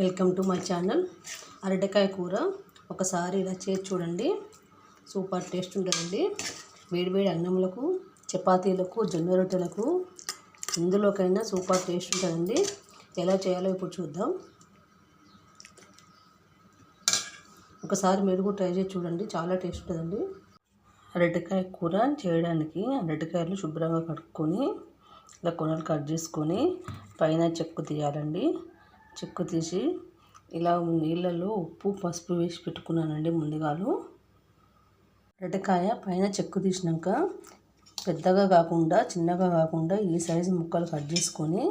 Welcome to my channel. అరటికాయ కూర ఒకసారి ఇలా చేసి చూడండి. సూపర్ టేస్ట్ ఉంటుందండి. వేడివేడి అన్నంలకు చపాతీలకు జొన్న రొట్టెలకు ఇందులోకైనా సూపర్ టేస్ట్ ఉంటుందండి. ఎలా చేయాలో ఇప్పుడు చూద్దాం. ఒకసారి మీరు కూడా ట్రై చేసి చూడండి. చాలా టేస్ట్ ఉంటుందండి. అరటికాయ కూర చేయడానికి అరటికాయలు శుభ్రంగా కడుక్కొని ఇలా కొనలు కట్ చేసుకొని పైన చెక్కు తీయాలండి. చెక్కు తీసి ఇలా నీళ్ళలో ఉప్పు పసుపు వేసి పెట్టుకున్నానండి ముందుగాలు. అరటికాయ పైన చెక్కు తీసినాక పెద్దగా కాకుండా చిన్నగా కాకుండా ఈ సైజు ముక్కలు కట్ చేసుకొని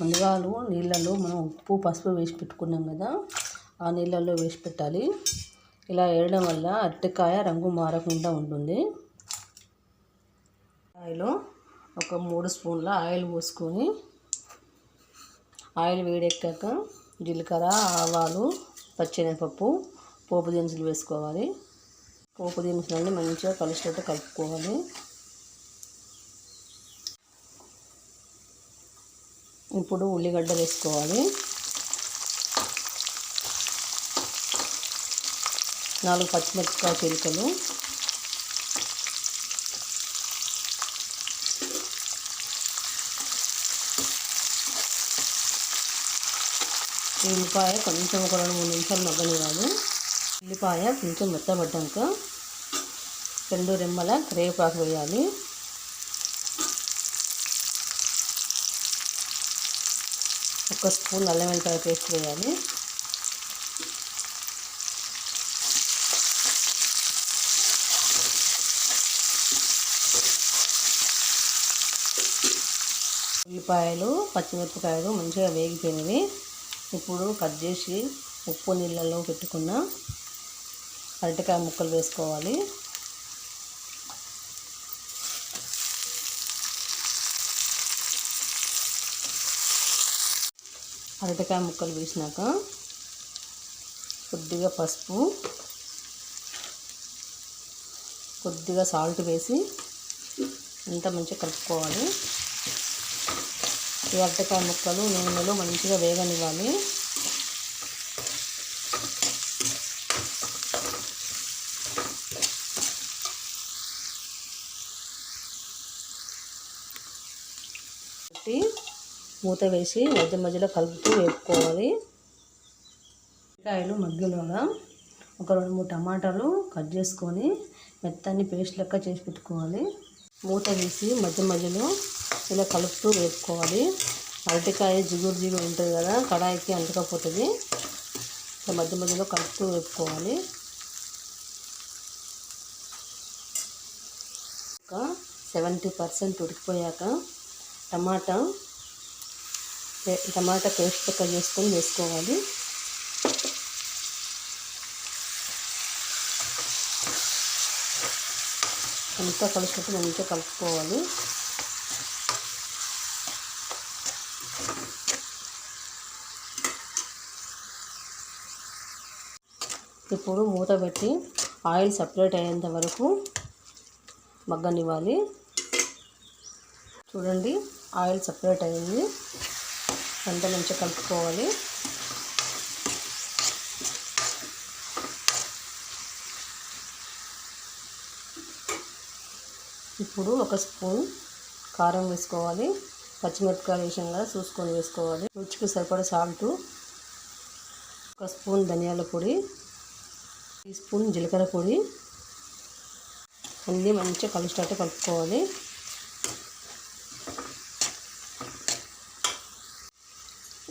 ముందుగాలు నీళ్ళలో మనం ఉప్పు పసుపు వేసి పెట్టుకున్నాం కదా ఆ నీళ్ళల్లో వేసి పెట్టాలి. ఇలా వేయడం వల్ల అరటికాయ రంగు మారకుండా ఉంటుంది. కాయలో ఒక మూడు స్పూన్ల ఆయిల్ పోసుకొని ఆయిల్ వేడెక్కాక జీలకర్ర ఆవాలు పచ్చెనపప్పు పోపు దినుసులు వేసుకోవాలి. పోపు దినుసులన్నీ మంచిగా కలిసేటట్టు కలుపుకోవాలి. ఇప్పుడు ఉల్లిగడ్డ వేసుకోవాలి. నాలుగు పచ్చిమిరపకాయ చిలుకలు. ఉల్లిపాయ కొంచెం ఒక రెండు మూడు నిమిషాలు మగ్గనివ్వాలి. ఉల్లిపాయ కొంచెం మెత్తబడ్డాక రెండు రెమ్మల కరేపాకు వేయాలి. ఒక స్పూన్ అల్లం వెల్లిపాయ పేస్ట్ వేయాలి. ఉల్లిపాయలు పచ్చిమిరపకాయలు మంచిగా వేగిపోయినవి. ఇప్పుడు కట్ చేసి ఉప్పు నీళ్ళలో పెట్టుకున్న అరటికాయ ముక్కలు వేసుకోవాలి. అరటికాయ ముక్కలు వేసినాక కొద్దిగా పసుపు కొద్దిగా సాల్ట్ వేసి అంతా మంచిగా కలుపుకోవాలి. ఈ అరటికాయ ముక్కలు నూనెలో మంచిగా వేగనివ్వాలి. పెట్టి మూత వేసి మధ్య మధ్యలో కలుపుతూ వేపుకోవాలి. కాయలు మగ్గిలోగా ఒక రెండు మూడు టమాటాలు కట్ చేసుకొని మెత్తని పేస్ట్ లెక్క చేసి పెట్టుకోవాలి. మూత వేసి మధ్య మధ్యలో ఇలా కలుపుతూ వేసుకోవాలి. అరటికాయ జిగురు జిగురు ఉంటుంది కదా కడాయికి అంటకపోతుంది. మధ్య మధ్యలో కలుపుతూ వేసుకోవాలి ఒక సెవెంటీ పర్సెంట్ ఉడికిపోయాక టమాటా టమాటా పేస్ట్ పక్క చేసుకొని వేసుకోవాలి. అంతా కలిసినట్టు మంచిగా కలుపుకోవాలి. ఇప్పుడు మూత పెట్టి ఆయిల్ సపరేట్ అయ్యేంత వరకు మగ్గనివ్వాలి. చూడండి ఆయిల్ సపరేట్ అయ్యింది. అంత మంచిగా కలుపుకోవాలి. ఇప్పుడు ఒక స్పూన్ కారం వేసుకోవాలి. పచ్చిమిరపకాయలు వేసాం కదా చూసుకొని వేసుకోవాలి. రుచికి సరిపడా సాల్ట్ ఒక స్పూన్ ధనియాల పొడి టీ స్పూన్ జీలకర్ర పొడి. అన్నీ మంచిగా కలిసేటట్టు కలుపుకోవాలి.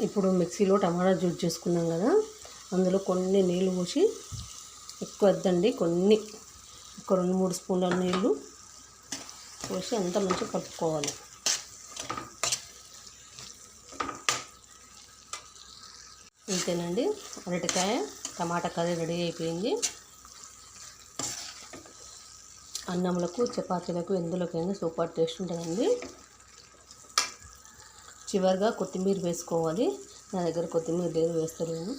ఇప్పుడు మిక్సీలో టమాటా జ్యూస్ చేసుకున్నాం కదా అందులో కొన్ని నీళ్ళు పోసి ఎక్కువ వద్దండి కొన్ని ఒక రెండు మూడు స్పూన్ల నీళ్ళు పోసి అంతా మంచిగా కలుపుకోవాలి. ఇంతేనండి అరటికాయ. టమాటా కర్రీ రెడీ అయిపోయింది. అన్నంలకు చపాతీలకు ఎందులోకైనా సూపర్ టేస్ట్ ఉంటుందండి. చివరిగా కొత్తిమీర వేసుకోవాలి. నా దగ్గర కొత్తిమీర లేదు వేస్తలేను.